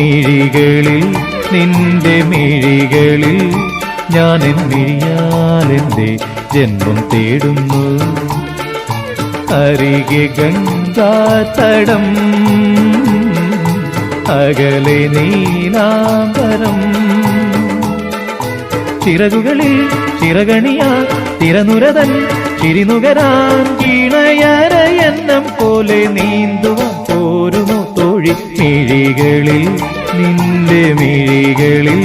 മിഴികളിൽ നിന്റെ മിഴികളിൽ ഞാൻ മിഴിയാലെന്റെ ജന്മം തേടുന്നു. അരികെ ഗംഗാതടം അകലെ നീലാംബരം. ചിറകുകളിൽ ചിറകണിയാ തിരനുരതൻ ചിരിനുകരാൻ കീണയരയെന്നം പോലെ നീന്തുവാൻ പോരുമോ തൊഴിൽ മിഴികളിൽ? നിന്റെ മിഴികളിൽ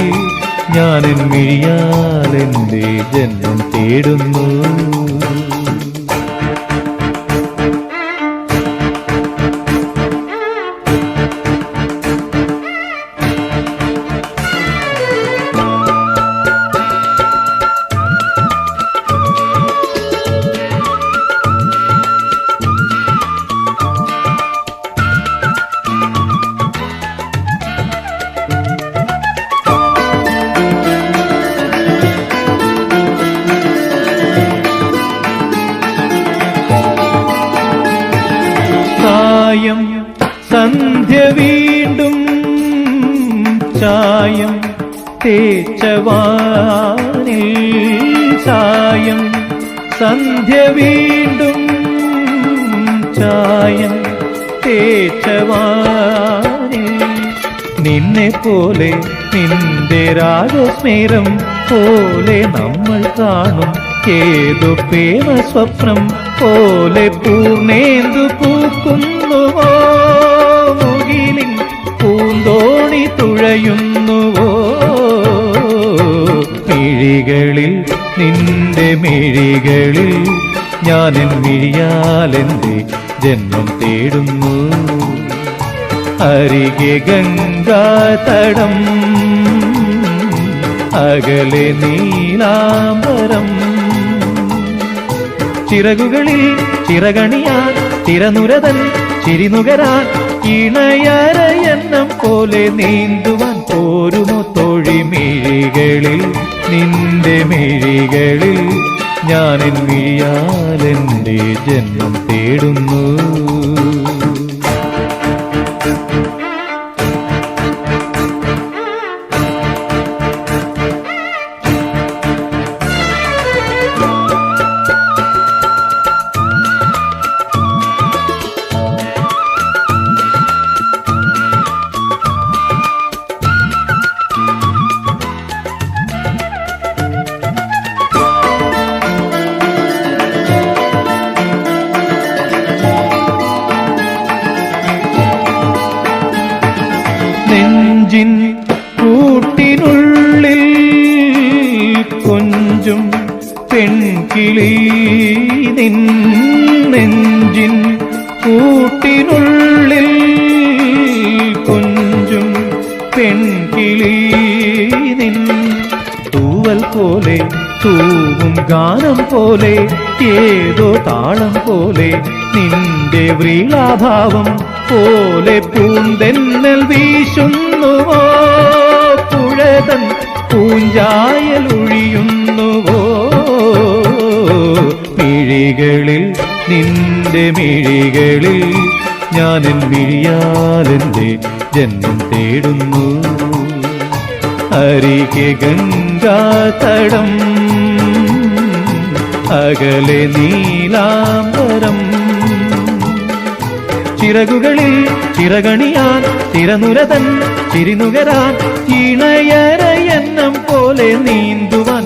ഞാനും മിഴിയാലെന്റെ ജന്മം തേടുന്നു. സായം സന്ധ്യ വീണ്ടും ചായം തേച്ചവാനിൽ ചായം സന്ധ്യ വീണ്ടും ചായം തേച്ചവാനിൽ നിന്നെ പോലെ നിന്റെ രാഗസ്മേരം പോലെ നമ്മൾ കാണും. ഏതു പ്രേമ സ്വപ്നം പോലെ പൂർണേന്ദു പൂക്കുന്നുവോ മുകിലിൻ പൂന്തോണി തുഴയുന്നുവോ? മിഴികളിൽ നിന്റെ മിഴികളിൽ ഞാൻ മിഴിയാലെന്റെ ജന്മം തേടുന്നു. അരികെ ഗംഗാതടം അകലെ നീലാംബരം ചിറകുകളിൽ ചിറകണിയാൻ ചിരനുരതൻ ചിരിനുകരാൻ ഇണയരയെന്നം പോലെ നീന്തുവാൻ പോരുമോ തൊഴിമിഴികളിൽ? നിന്റെ മിഴികളിൽ ഞാനെൻ മിഴിയാലെന്റെ ജന്മം തേടുന്നു. നെഞ്ചിൻ കൂട്ടിനുള്ളിൽ കൊഞ്ചും പെൺകിളി നിൻ നെഞ്ചിൻ കൂട്ടിനുള്ളിൽ തൂവും ഗാനം പോലെ ഏതോ താളം പോലെ നിന്റെ വ്രീളാഭാവം പോലെ പൂന്തെന്നൽ വീശുന്നുവോ? പുഴതൻ പൂഞ്ചായലൊഴിയുന്നുവോ മിഴികളിൽ നിന്റെ മിഴികളിൽ ഞാനെൻ മിഴിയാലെന്റെ ജന്മം തേടുന്നു. അരികെ ഗംഗാതടം അകലെ നീലാംബരം. ചിറകുകളിൽ ചിറകണിയാൻ തിരനുരതൻ ചിരിനുകരാൻ ഇണയരയെന്നം പോലെ നീന്തുവാൻ